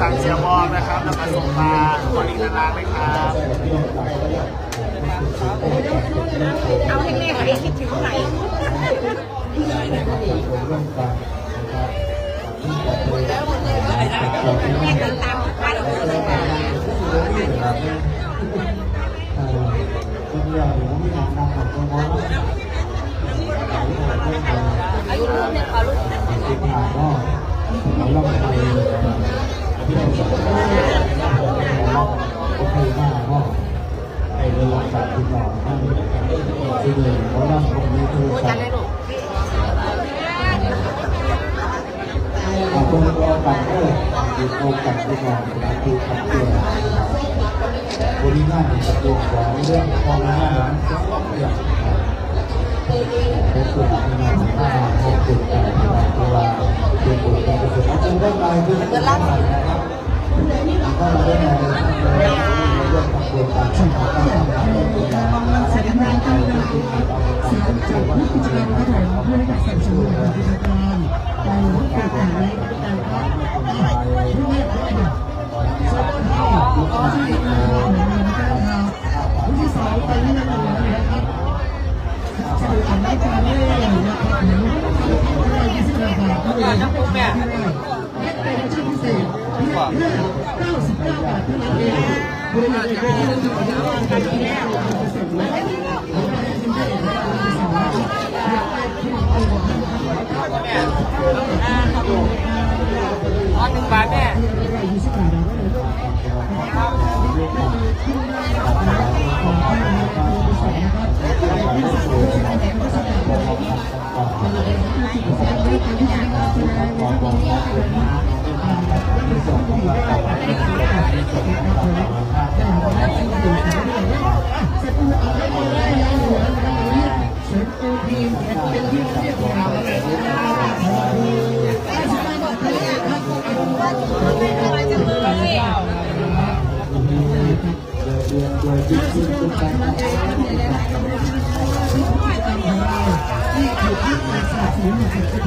สั่งเสียบอลนะครับแล้วก็ส่งมาคนอีกนานไหมครับเอาให้แม่หายคิดถึงไหนแม่ติดตามไปเลยอายุรุ่นเนี่ยเขารุ่น บริหารประตูของเรื่องของงานนั้นก็องเปลี่ยนเป็นส่วนที่มาที่มาของจุดการที่มาตัวเป็นจุดการเป็นจุดที่ได้รายคือเงินล้านะครับก็มาได้ในเรื่องของการช่วยเหลือการทำงานของงานแสดงการทำงานที่มีความสำคัญจากผู้กิจการกระถางเพื่อให้การสนับสนุนกิจการในรูปแบบไหนก็ได้ครับผู้ สรุปอันนี้การเล่นนะครับหนึ่งร้อยยี่สิบแปดบาทก็เลยนะครับแม่เป็นชื่อพิเศษเพียงแค่เก้าสิบเก้าบาทเท่านั้นเองบริการเองการที่แล้วเสร็จแล้ว อ๋อหนึ่งบาทแม่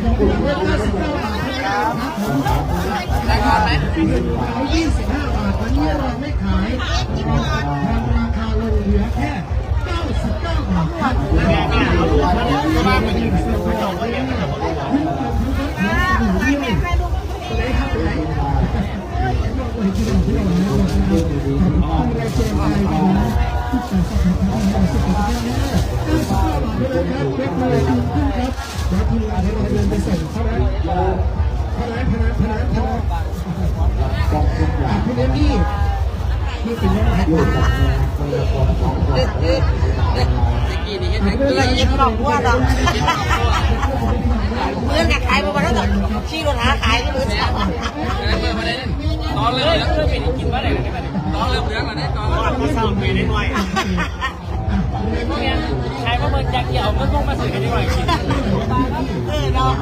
เราจะให้ของคุณเพิ่ม59บาทนะครับได้ก่อนไหมเอา25บาทวันนี้เราไม่ขาย เราทำราคาลงเหลือแค่99บาทครับแม่แม่เอาลูกมาเนี่ยก็บ้านมันอยู่ไม่จบไม่เห็นไม่จบคุณเอมี่นี่เป็นน้องแพทย์เพื่อนยังบอกว่าเราเพื่อนกับขายมาแล้วแต่ขี่รถหาขายก็มือสามตอนเลยแล้วเริ่มเป็นกินว่าอะไรกันเนี่ยตอนเริ่มเรื่องแล้วเนี่ยตอนเริ่มก็สั่งไปได้หน่อยพวกนี้ ใครว่ามันจะเกี่ยวก็ต้องมาสื่อกันดีกว่ากินเออเนาะ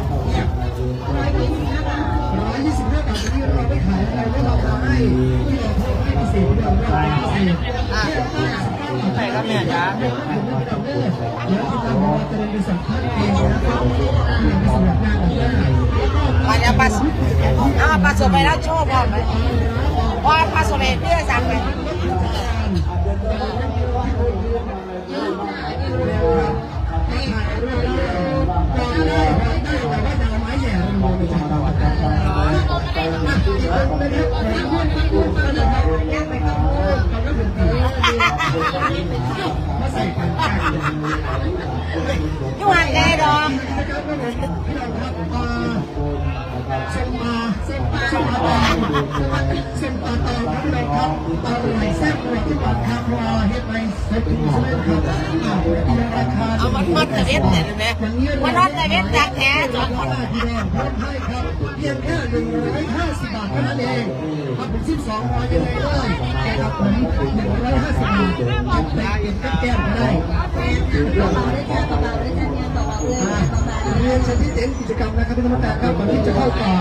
ร้อยยี่สิบห้าบาทที่เราไม่ขายอะไรไม่เราขายให้ที่เราทำให้พิเราไม่พิเศษอะใช่ครับแม่จ้าเดี๋ยวเราจะเดินไปสัมภาษณ์เองนะครับในสำนักงานของเรามาเดี๋ยวปลาเอาปลาสไปแล้วโชว์พร้อมไหมพอปลาสดเลยเพื่อสั่งไหัน แน่ดอก เส้นมาเส้นมาเส้นมาเส้นปลาตอครับพี่น้องครับองไหลแซ่บเลยที่ปากคาคลอเฮ็ดไปเส้เอามันมันตะเวนเนี่ยเห็นไหมมันนอนตะเวนจากแท้สองคนพี่น้องพร้อมให้ครับเพียงแค่หนึ่งร้อยห้าสิบบาทเท่านั้นเองครับผมสิบสองร้อยยังไงก็ได้นะครับผมหนึ่งร้อยห้าสิบบาทไปกินกับแก้มก็ได้เรียนเชิญที่เต็นกิจกรรมนะครับพี่น้องแต่ครับก่อนที่จะเข้าต่อ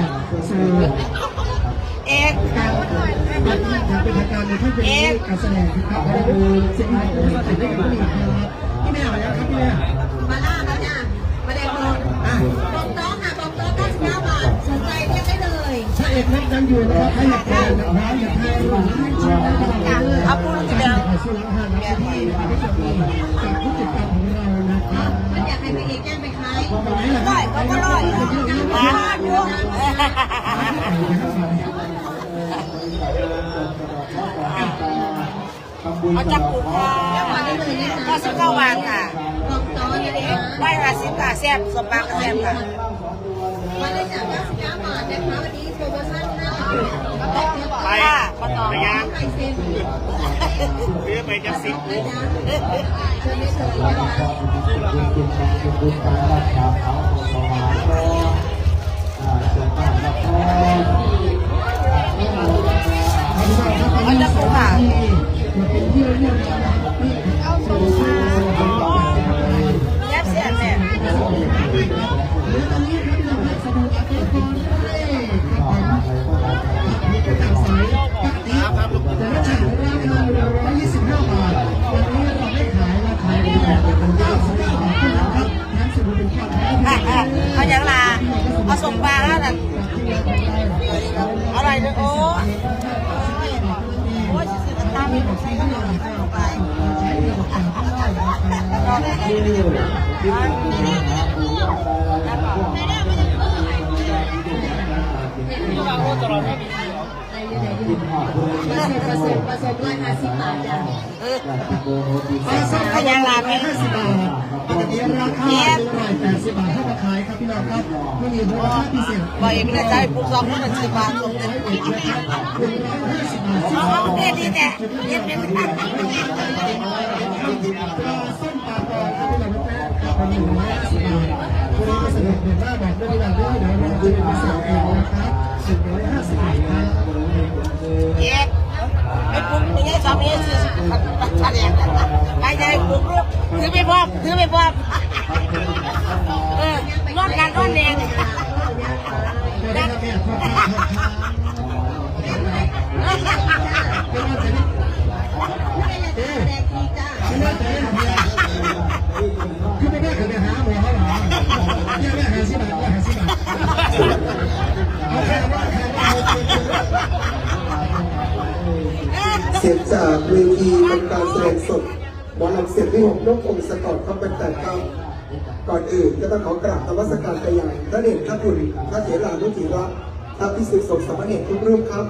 สู่เอกการเป็นทางเป็นทางการในที่เป็นการแสดงครับสิ่งที่ผมจะได้กับพี่ครับพี่แม่อะไรครับพี่แม่มาล่าครับจ้ามาแดงโดนบอกโต๊ะค่ะบอกโต๊ะ99บาทสนใจเรียกได้เลยพระเอกนักยังอยู่นะครับใครอยากทานนะครับอยากทานหรือให้ชิมนะครับเอาปูนกี่เดือนสุรหันะที่ผู้ชมจากผู้จัดการของเรานะครับมันอยากให้พระเอกแจ้งไปขายตรงไหนล่ะคร้อยบก็ก็ร้อย มาอยู่เอาจับปูค่ะก็สิบเก้าบาทค่ะได้ห้าสิบค่ะแซ่บสมบักแซ่บค่ะมาเลยจาก99บาทนะคะวันนี้โปรโมชั่น5บาทไปค่ะไข่เซ็นซื้อไปจะสิบนะ ยที่วางรถตลอดไม่มีผสมผสมร้อยห้าสิบบาทจ้ะปลาส้มก็ยังราคาห้าสิบบาทปกติราคาหนึ่งร้อยแปดสิบบาทให้มาขายครับพี่น้องครับไม่มีราคาพิเศษบอกเองเลยใจปุ๊บสองคนสิบบาทส่งเต็มที่เอาเอาเด็ดดีแต่เด็ดเป็นปลาส้มปลา ครับหนึ่งร้อยห้าสิบบาทวันนี้ก็สนุกเด่นหน้าบอกด้วยนด้วยเดี๋ยวเราจะเป็นพิเศษเองนะครับหนึ่งร้อยห้าสิบบาทครับเอ็ดไอ้ปุ๊บไม่ใช่สามีสิอะไรไอ้ใจปุ๊บลูกถือไม่พอถือไม่พอเออนอนกันนอนเองได้ครับแม่ขอบคุณครับเอ๊ะ สียงจากเวทีเป็นการแสดงสดหมอลำเสียงที่หกนกองศกรครับเป็นแต่ครับก่อนอื่นก็ต้องขอกราบนมัสการไปยังพระเดชพระคุณพระเถรานุธีระพระพิสุทธิ์สงฆ์สามเณรทุกรูปครับ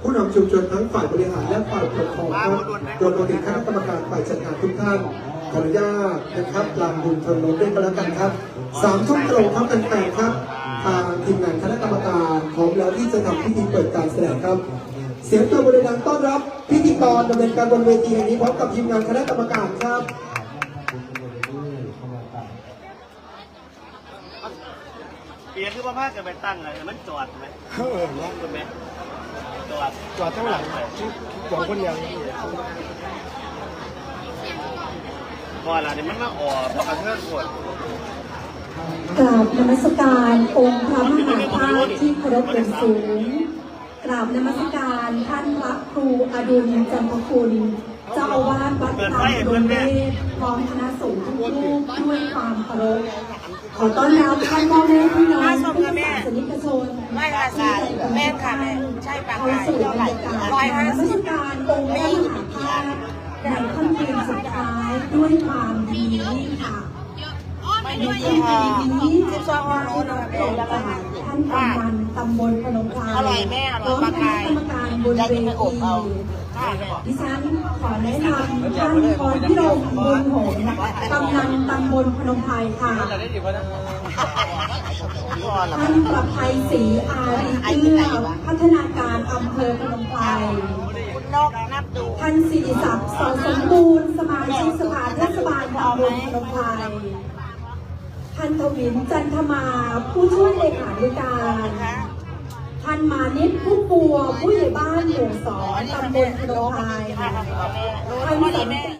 ผู้นำชุมชนทั้งฝ่ายบริหารและฝ่ายปกครองครับรวมถึงคณะกรรมการฝ่ายจัดงานทุกท่านขออนุญาตนะครับลางบุญชนลงด้วยกันแล้วกันครับสามทุ่มตรงครับเป็นแฟนครับ ทางทีมงานคณะกรรมการ พร้อมแล้วที่จะทำพิธีเปิดการแสดงครับ เสียงตัวบริดังต้อนรับ พิธีกรดำเนินการบนเวทีแห่งนี้พร้อมกับทีมงานคณะกรรมการครับเปลี่ยนคือว่าพาจะไปตั้งอะไรมันจอดไหมเออลองดูไหมจอดจอดข้างหลังสองคนยังพอละเนี่ยมันมาออกเพราะกระเทือนปวด กราบนมัสการองค์พระมหาธาตุที่เคารพอย่างสูง กราบนมัสการท่านพระครูอดุลจำพคุณ เจ้าอาวาสวัดธรรมดลเวศพร้อมคณะสงฆ์ทุกรูปด้วยความเคารพขอต้อนรับท่านพ่อแม่พี่น้องผู้ศาสนิกชนไม่ค่ะสายแม่ค่ะแม่ใช่ปากาไก่สู่เท่าไหร่ร้อยห้ามัสิบการองค์พระมหาธาตุในค่ำคืนสุดท้ายด้วยความดีค่ะ สิบสองห้อโลนึงตรงกับท่านกำนันตำบลพนมไพรอร่อยแม่อร่อยพร้อมาคไก่ณะกรรมการบนเวทีดิฉันขอแนะนำท่านพรพิรมบุญโหงกำนันตำบลพนมไพรค่ะท่านประภัยศรีอารีเอื้อพัฒนาการอำเภอพนมไพรนกนับดูท่านสิริศักดิ์สอนสมบูรณ์สมาชิกสภาเทศบาลตำบลพนมไพร ท่านทวินจันทมา ผู้ช่วยเลขาธิการ ท่านมานิดผู้ปัวผู้ใหญ่บ้านหมู่สองตำบลพนมไพรท่านสันติ